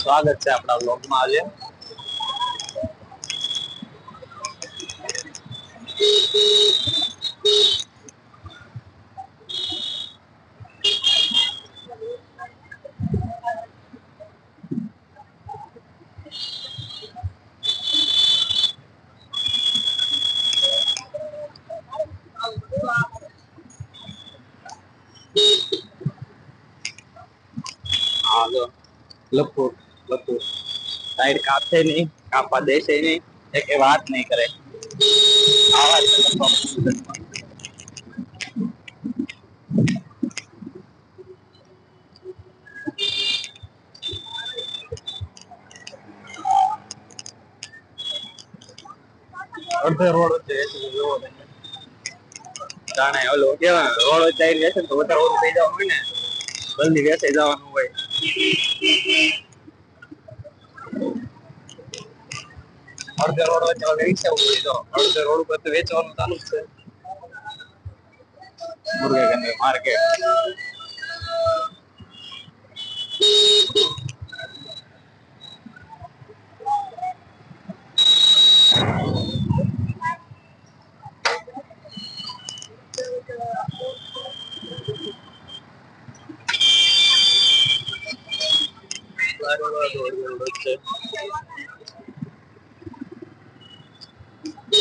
સ્વાગત છે આપણા બ્લોગમાં આજે હા જો લપુ લપુ સાઈડ કાપશે નહીં કાપવા દેશે નહીં એક એ વાત નહીં કરે આવા છે લપુ. અડધે રોડ વચ્ચે વેચી જોવો તમે. જાણે ઓલો કેવા રોડ વચ્ચે આવીને વેચે ને તો વધારે ઓલું થઈ જવાનું હોય ને જલ્દી વેચાઈ જવાનું હોય અડધે રોડ વચ્ચે ઓલી રિક્ષા ઉભી જો અડધે રોડ ઉપર તો વેચવાનું ચાલુ જ છે મુર્ગા માર્કેટ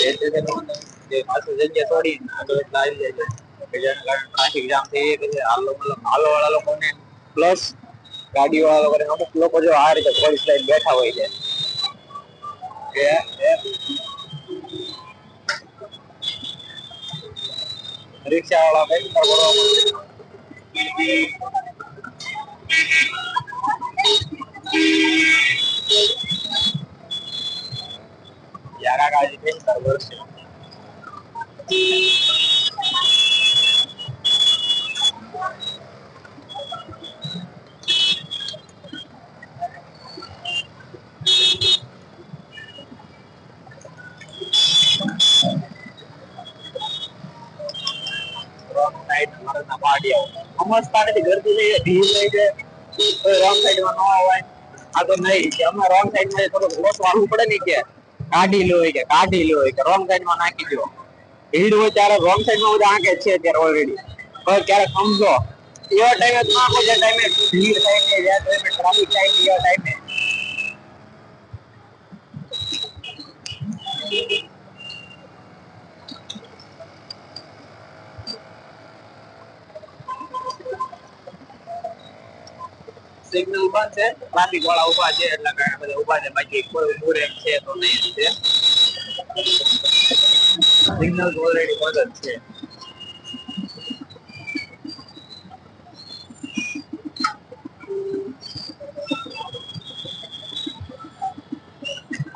એટલા આવી જાય છે કે મતલબ હાલો વાળા લોકોને પ્લસ ગાડી વાળા લોકોને અમુક લોકો જો આ રીતે પોલીસ લાઈન બેઠા હોય છે કે એ રિક્ષા વાળા કઈ રીતે ભરવા મળે? યાર આ ગાડી કઈ રીતે ભરશે? રોંગ સાઈડ પાડી આવો સમજતા નથી ગરદી જાય ભીડ થઈ જાય. રોંગ સાઈડમાં ન અવાય આ તો નહીં, કે અમે રોંગ સાઈડમાં થોડું લોટ વાળવું પડે ને કે કાઢી લો કે કાઢી લો કે રોંગ સાઈડમાં નાખી દો. ભીડ હોય ત્યારે રોંગ સાઈડમાં બધા આંકે છે અત્યારે ઓલરેડી હવે ક્યારેક સમજો, એવા ટાઈમે જ નાખો જે ટાઈમે ભીડ થાય કે જે ટ્રાફિક થાય એવા ટાઈમે સિગ્નલ બંધ છે. ટ્રાફિક વાળા ઊભા છે, એટલે ઘણા બધા ઊભા છે. બાકી કોઈ ઉરેક છે તો નહીં છે. સિગ્નલ ઓલરેડી બંધ છે.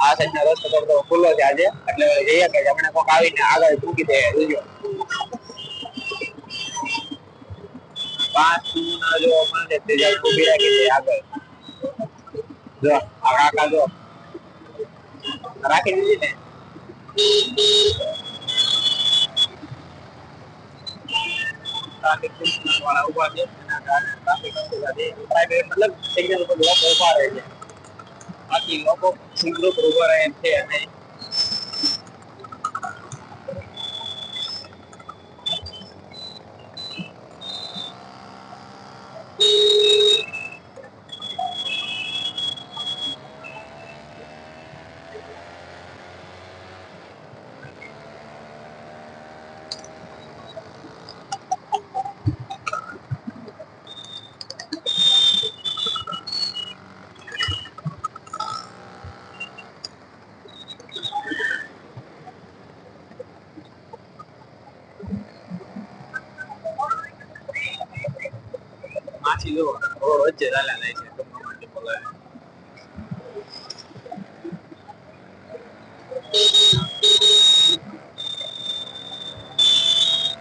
આ સાઈડ ના રસ્તો થોડો ખુલ્લો છે આજે. એટલે જઈએ કે હમણાં કોઈક આવીને આગળ મૂકી દે જોજો. પાંચ ના જો મળે તે જાય ઊભી રાખી દે આગળ જો આ કાકા જો રાખી દીધી ને ટ્રાફિક સિગ્નલ વાળા ઊભા છે એના કારણે ટ્રાફિક ઊભા પ્રાઇવેટ મતલબ સિગ્નલ ઉપર લોકો ઊભા રહે છે બાકી લોકો સિગ્નલ ઉપર ઊભા રહે છે. નહીં 记录我我我姐来了一起